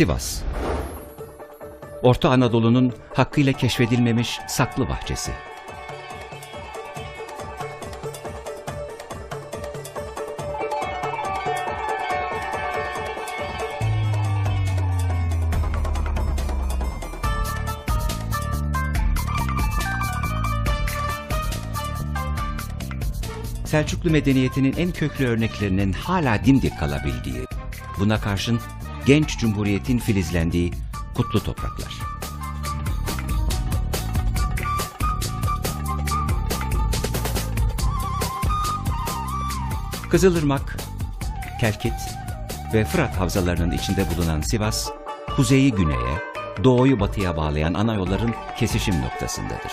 Sivas Orta Anadolu'nun hakkıyla keşfedilmemiş saklı bahçesi. Selçuklu medeniyetinin en köklü örneklerinin hala dimdik kalabildiği, buna karşın genç cumhuriyetin filizlendiği kutlu topraklar. Kızılırmak, Kelkit ve Fırat havzalarının içinde bulunan Sivas, kuzeyi güneye, doğuyu batıya bağlayan ana yolların kesişim noktasındadır.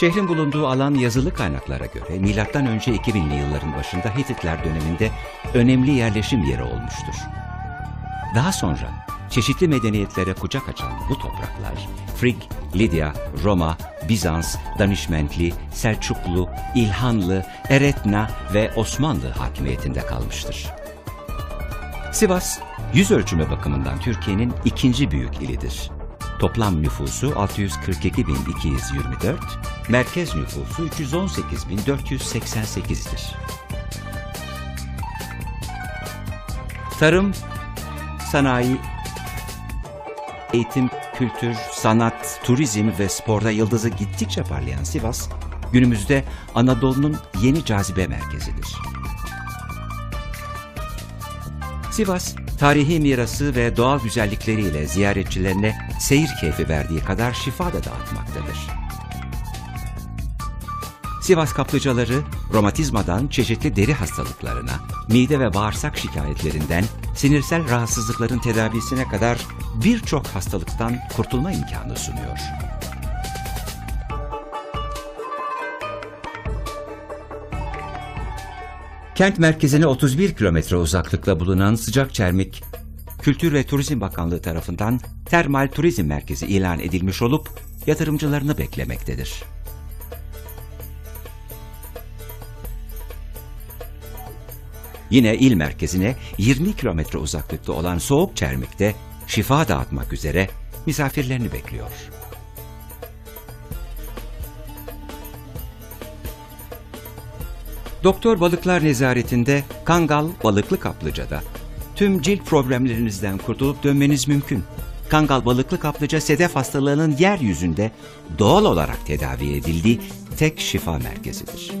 Şehrin bulunduğu alan yazılı kaynaklara göre M.Ö. 2000'li yılların başında Hititler döneminde önemli yerleşim yeri olmuştur. Daha sonra çeşitli medeniyetlere kucak açan bu topraklar, Frig, Lidya, Roma, Bizans, Danişmentli, Selçuklu, İlhanlı, Eretna ve Osmanlı hakimiyetinde kalmıştır. Sivas, yüz ölçümü bakımından Türkiye'nin ikinci büyük ilidir. Toplam nüfusu 642.224, merkez nüfusu 318.488'dir. Tarım, sanayi, eğitim, kültür, sanat, turizm ve sporda yıldızı gittikçe parlayan Sivas, günümüzde Anadolu'nun yeni cazibe merkezidir. Sivas, tarihi mirası ve doğal güzellikleriyle ziyaretçilerine seyir keyfi verdiği kadar şifa da dağıtmaktadır. Sivas kaplıcaları romatizmadan çeşitli deri hastalıklarına, mide ve bağırsak şikayetlerinden, sinirsel rahatsızlıkların tedavisine kadar birçok hastalıktan kurtulma imkanı sunuyor. Kent merkezine 31 kilometre uzaklıkta bulunan Sıcak Çermik, Kültür ve Turizm Bakanlığı tarafından termal turizm merkezi ilan edilmiş olup yatırımcılarını beklemektedir. Yine il merkezine 20 kilometre uzaklıkta olan Soğuk Çermik'te şifa dağıtmak üzere misafirlerini bekliyor. Doktor Balıklar Nezaretinde Kangal Balıklı Kaplıca'da tüm cilt problemlerinizden kurtulup dönmeniz mümkün. Kangal Balıklı Kaplıca sedef hastalığının yeryüzünde doğal olarak tedavi edildiği tek şifa merkezidir.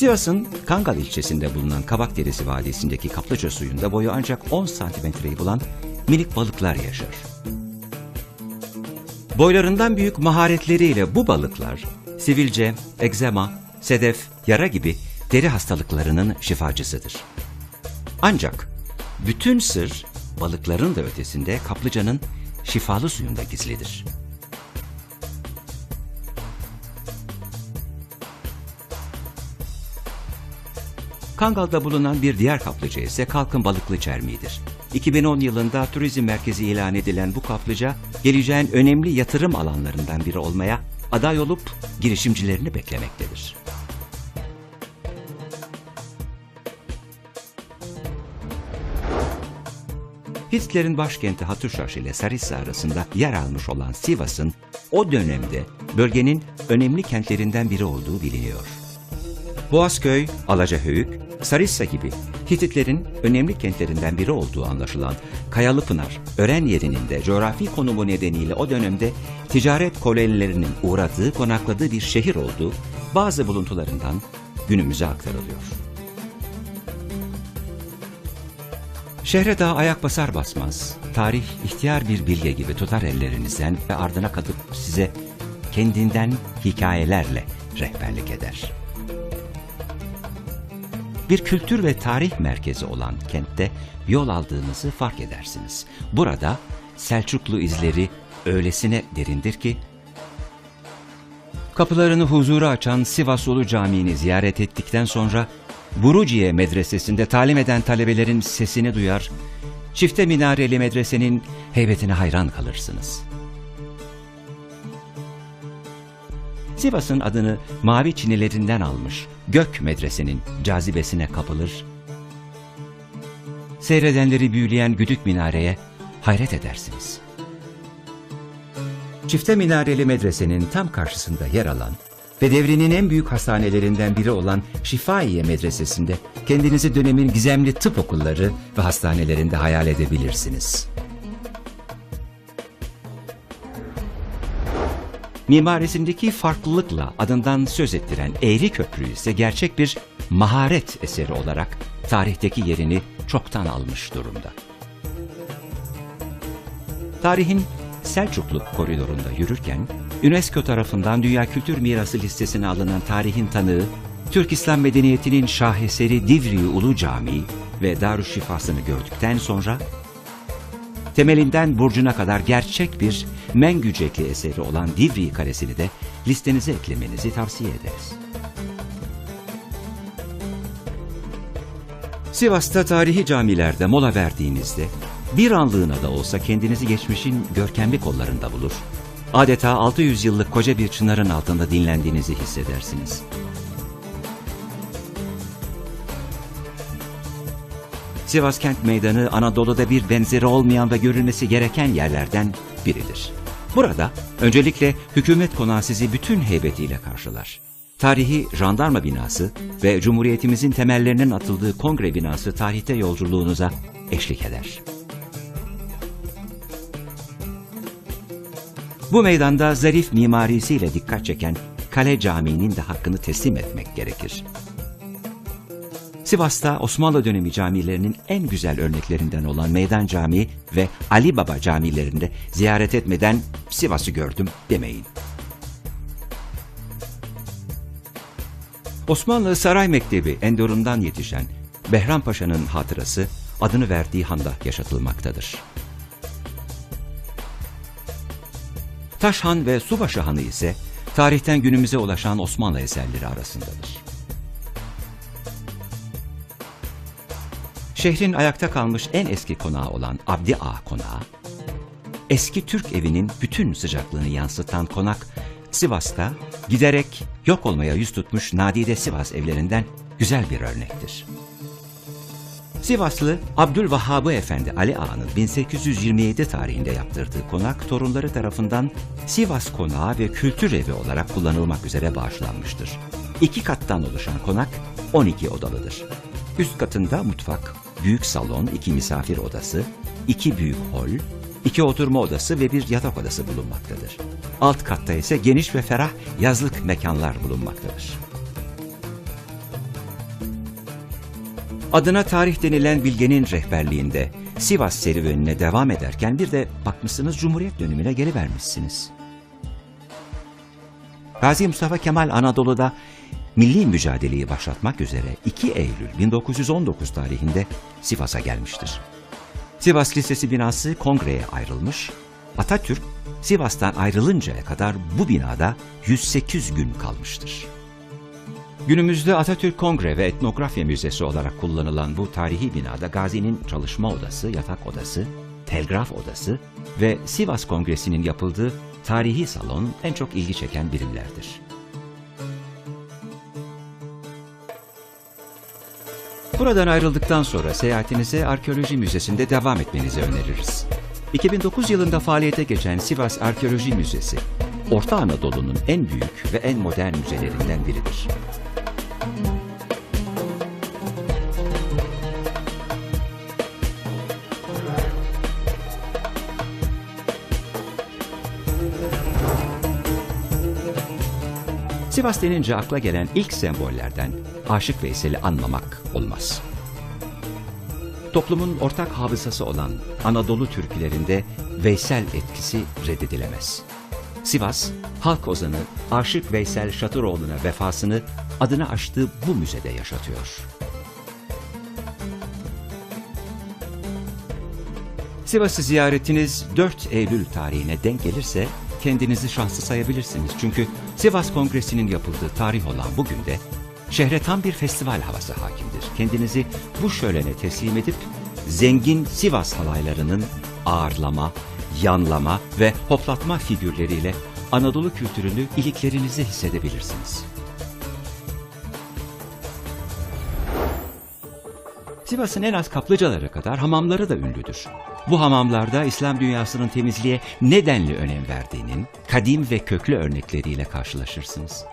Sivas'ın Kangal ilçesinde bulunan Kabakderesi Vadisi'ndeki kaplıca suyunda boyu ancak 10 santimetreyi bulan minik balıklar yaşar. Boylarından büyük maharetleriyle bu balıklar sivilce, egzema, sedef, yara gibi deri hastalıklarının şifacısıdır. Ancak bütün sır balıkların da ötesinde kaplıcanın şifalı suyunda gizlidir. Kangal'da bulunan bir diğer kaplıca ise Kalkın Balıklı Çermiği'dir. 2010 yılında turizm merkezi ilan edilen bu kaplıca, geleceğin önemli yatırım alanlarından biri olmaya aday olup girişimcilerini beklemektedir. Hitler'in başkenti Hatuşaş ile Sarıssa arasında yer almış olan Sivas'ın o dönemde bölgenin önemli kentlerinden biri olduğu biliniyor. Boğazköy, Alacahöyük, Sarıssa gibi Hititlerin önemli kentlerinden biri olduğu anlaşılan Kayalıpınar, Ören yerinin de coğrafi konumu nedeniyle o dönemde ticaret kolonilerinin uğradığı, konakladığı bir şehir olduğu bazı buluntularından günümüze aktarılıyor. Şehre daha ayak basar basmaz, tarih ihtiyar bir bilge gibi tutar ellerinizden ve ardına katıp size kendinden hikayelerle rehberlik eder. Bir kültür ve tarih merkezi olan kentte yol aldığınızı fark edersiniz. Burada Selçuklu izleri öylesine derindir ki, kapılarını huzura açan Sivas Ulu Camii'ni ziyaret ettikten sonra Buruciye Medresesi'nde talim eden talebelerin sesini duyar, çifte minareli medresenin heybetine hayran kalırsınız. Sivas'ın adını mavi çinilerinden almış Gök Medrese'nin cazibesine kapılır, Seyredenleri büyüleyen güdük minareye hayret edersiniz. Çifte minareli medresenin tam karşısında yer alan ve devrinin en büyük hastanelerinden biri olan Şifaiye Medresesi'nde kendinizi dönemin gizemli tıp okulları ve hastanelerinde hayal edebilirsiniz. Mimarisindeki farklılıkla adından söz ettiren Eğri Köprü ise gerçek bir maharet eseri olarak tarihteki yerini çoktan almış durumda. Tarihin Selçuklu koridorunda yürürken UNESCO tarafından Dünya Kültür Mirası listesine alınan tarihin tanığı, Türk İslam medeniyetinin şaheseri Divriği Ulu Camii ve Darüşşifası'nı gördükten sonra temelinden burcuna kadar gerçek bir Mengücekli eseri olan Divriği Kalesi'ni de listenize eklemenizi tavsiye ederiz. Sivas'ta tarihi camilerde mola verdiğinizde bir anlığına da olsa kendinizi geçmişin görkemli kollarında bulur. Adeta 600 yıllık koca bir çınarın altında dinlendiğinizi hissedersiniz. Sivas Kent Meydanı Anadolu'da bir benzeri olmayan ve görülmesi gereken yerlerden biridir. Burada öncelikle hükümet konağı sizi bütün heybetiyle karşılar. Tarihi jandarma binası ve Cumhuriyetimizin temellerinin atıldığı kongre binası tarihte yolculuğunuza eşlik eder. Bu meydanda zarif mimarisiyle dikkat çeken Kale Camii'nin de hakkını teslim etmek gerekir. Sivas'ta Osmanlı dönemi camilerinin en güzel örneklerinden olan Meydan Camii ve Ali Baba camilerinde ziyaret etmeden Sivas'ı gördüm demeyin. Osmanlı Saray Mektebi Endorun'dan yetişen Behram Paşa'nın hatırası adını verdiği handa yaşatılmaktadır. Taşhan ve Subaşı Hanı ise tarihten günümüze ulaşan Osmanlı eserleri arasındadır. Şehrin ayakta kalmış en eski konağı olan Abdi Ağa Konağı, eski Türk evinin bütün sıcaklığını yansıtan konak, Sivas'ta giderek yok olmaya yüz tutmuş nadide Sivas evlerinden güzel bir örnektir. Sivaslı Abdülvahhabı Efendi Ali Ağa'nın 1827 tarihinde yaptırdığı konak torunları tarafından Sivas Konağı ve Kültür Evi olarak kullanılmak üzere bağışlanmıştır. İki kattan oluşan konak 12 odalıdır. Üst katında mutfak, büyük salon, iki misafir odası, iki büyük hol, iki oturma odası ve bir yatak odası bulunmaktadır. Alt katta ise geniş ve ferah yazlık mekanlar bulunmaktadır. Adına tarih denilen bilgenin rehberliğinde Sivas serüvenine devam ederken bir de bakmışsınız Cumhuriyet dönemine gelivermişsiniz. Gazi Mustafa Kemal Anadolu'da milli mücadeleyi başlatmak üzere 2 Eylül 1919 tarihinde Sivas'a gelmiştir. Sivas Lisesi binası kongreye ayrılmış, Atatürk Sivas'tan ayrılıncaya kadar bu binada 108 gün kalmıştır. Günümüzde Atatürk Kongre ve Etnografya Müzesi olarak kullanılan bu tarihi binada Gazi'nin çalışma odası, yatak odası, telgraf odası ve Sivas Kongresi'nin yapıldığı tarihi salon en çok ilgi çeken birimlerdir. Buradan ayrıldıktan sonra seyahatinize Arkeoloji Müzesi'nde devam etmenizi öneririz. 2009 yılında faaliyete geçen Sivas Arkeoloji Müzesi, Orta Anadolu'nun en büyük ve en modern müzelerinden biridir. Sivas denince akla gelen ilk sembollerden Aşık Veysel'i anmamak olmaz. Toplumun ortak hafızası olan Anadolu türkülerinde Veysel etkisi reddedilemez. Sivas, halk ozanı Aşık Veysel Şatıroğlu'na vefasını adını açtığı bu müzede yaşatıyor. Sivas'ı ziyaretiniz 4 Eylül tarihine denk gelirse kendinizi şanslı sayabilirsiniz. Çünkü Sivas Kongresi'nin yapıldığı tarih olan bugün de şehre tam bir festival havası hakimdir. Kendinizi bu şölene teslim edip zengin Sivas halaylarının ağırlama, yanlama ve hoplatma figürleriyle Anadolu kültürünü iliklerinize hissedebilirsiniz. Sivas'ın en az kaplıcalara kadar hamamları da ünlüdür. Bu hamamlarda İslam dünyasının temizliğe nedenli önem verdiğinin kadim ve köklü örnekleriyle karşılaşırsınız.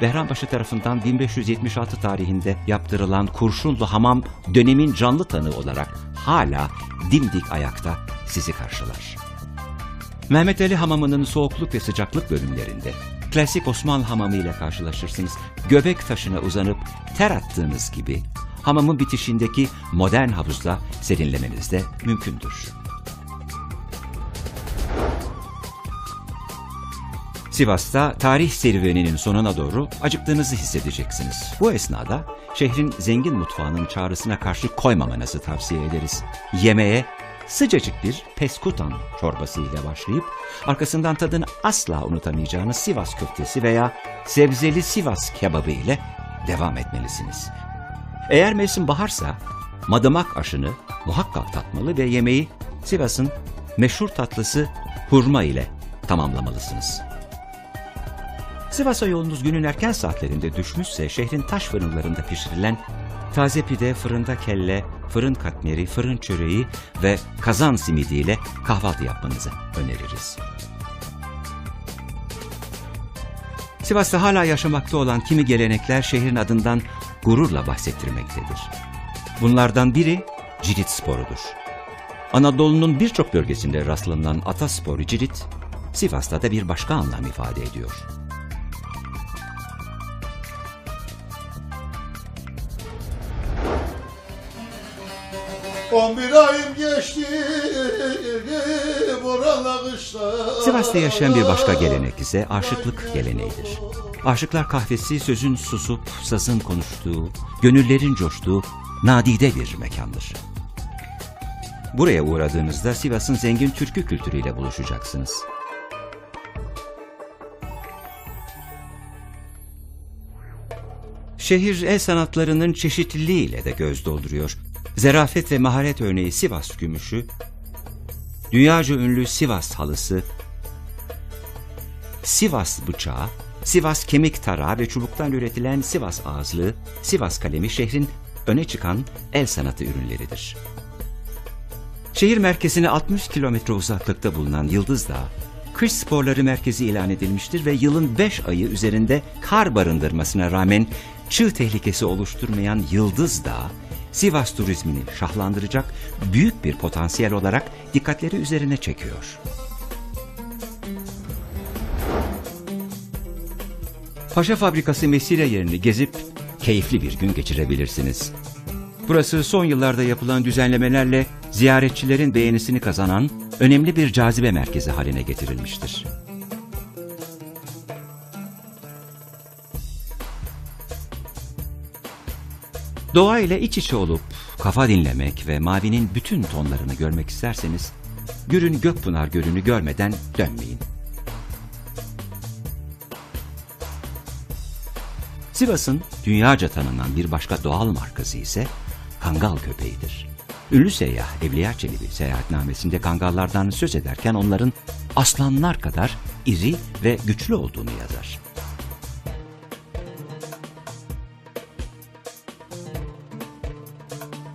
Behrambaşı tarafından 1576 tarihinde yaptırılan Kurşunlu Hamam dönemin canlı tanığı olarak hala dimdik ayakta sizi karşılar. Mehmet Ali Hamamı'nın soğukluk ve sıcaklık bölümlerinde klasik Osmanlı hamamı ile karşılaşırsınız. Göbek taşına uzanıp ter attığınız gibi hamamın bitişindeki modern havuzda serinlemeniz de mümkündür. Sivas'ta tarih serüveninin sonuna doğru acıktığınızı hissedeceksiniz. Bu esnada şehrin zengin mutfağının çağrısına karşı koymamanızı tavsiye ederiz. Yemeğe sıcacık bir peskutan çorbası ile başlayıp arkasından tadını asla unutamayacağınız Sivas köftesi veya sebzeli Sivas kebabı ile devam etmelisiniz. Eğer mevsim baharsa madımak aşını muhakkak tatmalı ve yemeği Sivas'ın meşhur tatlısı hurma ile tamamlamalısınız. Sivas'a yolunuz günün erken saatlerinde düşmüşse şehrin taş fırınlarında pişirilen taze pide, fırında kelle, fırın katmeri, fırın çöreği ve kazan simidiyle kahvaltı yapmanızı öneririz. Sivas'ta hala yaşamakta olan kimi gelenekler şehrin adından gururla bahsettirmektedir. Bunlardan biri cirit sporudur. Anadolu'nun birçok bölgesinde rastlanan atasporu cirit, Sivas'ta da bir başka anlam ifade ediyor. On bir ayım geçti Boranla kışta Sivas'ta yaşayan bir başka gelenek ise aşıklık geleneğidir. Aşıklar kahvesi sözün susup sazın konuştuğu, gönüllerin coştuğu nadide bir mekandır. Buraya uğradığınızda Sivas'ın zengin türkü kültürüyle buluşacaksınız. Şehir el sanatlarının çeşitliliğiyle de göz dolduruyor. Zerafet ve maharet örneği Sivas gümüşü, dünyaca ünlü Sivas halısı, Sivas bıçağı, Sivas kemik tarağı ve çubuktan üretilen Sivas ağızlığı, Sivas kalemi şehrin öne çıkan el sanatı ürünleridir. Şehir merkezine 60 kilometre uzaklıkta bulunan Yıldız Dağı, kış sporları merkezi ilan edilmiştir ve yılın 5 ayı üzerinde kar barındırmasına rağmen çığ tehlikesi oluşturmayan Yıldız Dağı, Sivas turizmini şahlandıracak büyük bir potansiyel olarak dikkatleri üzerine çekiyor. Paşa Fabrikası mesire yerini gezip keyifli bir gün geçirebilirsiniz. Burası son yıllarda yapılan düzenlemelerle ziyaretçilerin beğenisini kazanan önemli bir cazibe merkezi haline getirilmiştir. Doğa ile iç içe olup kafa dinlemek ve mavinin bütün tonlarını görmek isterseniz Gürün Gökpınar Gölü'nü görmeden dönmeyin. Sivas'ın dünyaca tanınan bir başka doğal markası ise kangal köpeğidir. Ünlü seyyah Evliya Çelebi seyahatnamesinde kangallardan söz ederken onların aslanlar kadar iri ve güçlü olduğunu yazar.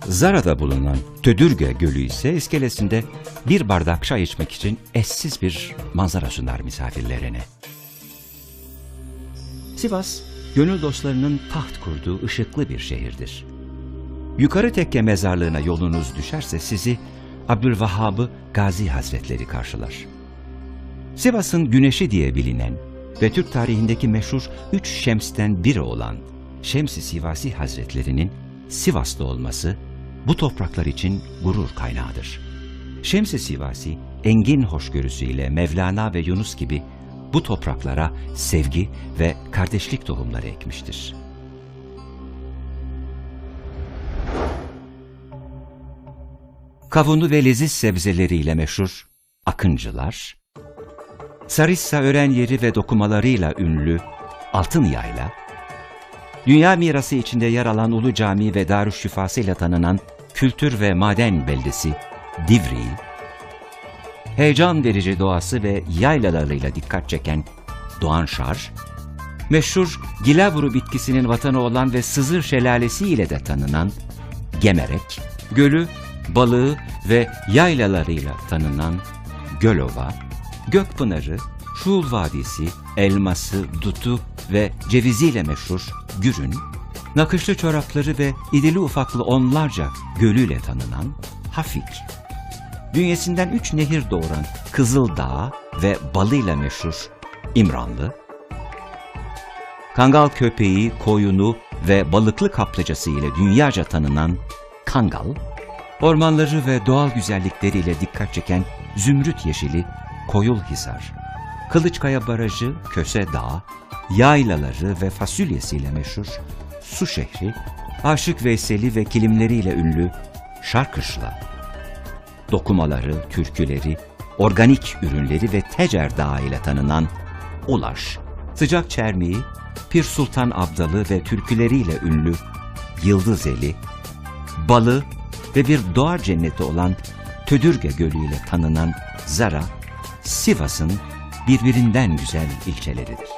Zara'da bulunan Tödürge Gölü ise iskelesinde bir bardak çay içmek için eşsiz bir manzara sunar misafirlerine. Sivas, gönül dostlarının taht kurduğu ışıklı bir şehirdir. Yukarı tekke mezarlığına yolunuz düşerse sizi Abdülvahhab'ı Gazi Hazretleri karşılar. Sivas'ın güneşi diye bilinen ve Türk tarihindeki meşhur üç şemsten biri olan Şems-i Sivasi Hazretlerinin Sivas'ta olması bu topraklar için gurur kaynağıdır. Şems-i Sivasi, engin hoşgörüsüyle Mevlana ve Yunus gibi bu topraklara sevgi ve kardeşlik tohumları ekmiştir. Kavunu ve leziz sebzeleriyle meşhur Akıncılar, Sarissa öğren yeri ve dokumalarıyla ünlü Altın Yayla, Dünya mirası içinde yer alan Ulu Cami ve Darüşşifası ile tanınan kültür ve maden beldesi Divri, heyecan verici doğası ve yaylalarıyla dikkat çeken Doğanşar, meşhur Gilaburu bitkisinin vatanı olan ve Sızır Şelalesi ile de tanınan Gemerek, gölü, balığı ve yaylalarıyla tanınan Gölova, Gökpınarı, Şuul Vadisi, elması, dutu ve ceviziyle meşhur Gürün, nakışlı çorapları ve idili ufaklı onlarca gölüyle tanınan Hafik, bünyesinden üç nehir doğuran Kızıldağ ve balıyla meşhur İmranlı, Kangal köpeği, koyunu ve balıklı kaplıcası ile dünyaca tanınan Kangal, ormanları ve doğal güzellikleriyle dikkat çeken zümrüt yeşili Koyulhisar, Kılıçkaya Barajı, Köse Dağı, yaylaları ve fasulyesiyle meşhur Su şehri, Aşık Veyseli ve kilimleriyle ünlü Şarkışla, dokumaları, türküleri, organik ürünleri ve Tecer Dağı ile tanınan Ulaş, sıcak çermiği, Pir Sultan Abdalı ve türküleriyle ünlü Yıldızeli, balı ve bir doğa cenneti olan Tödürge Gölü ile tanınan Zara, Sivas'ın birbirinden güzel ilçeleridir.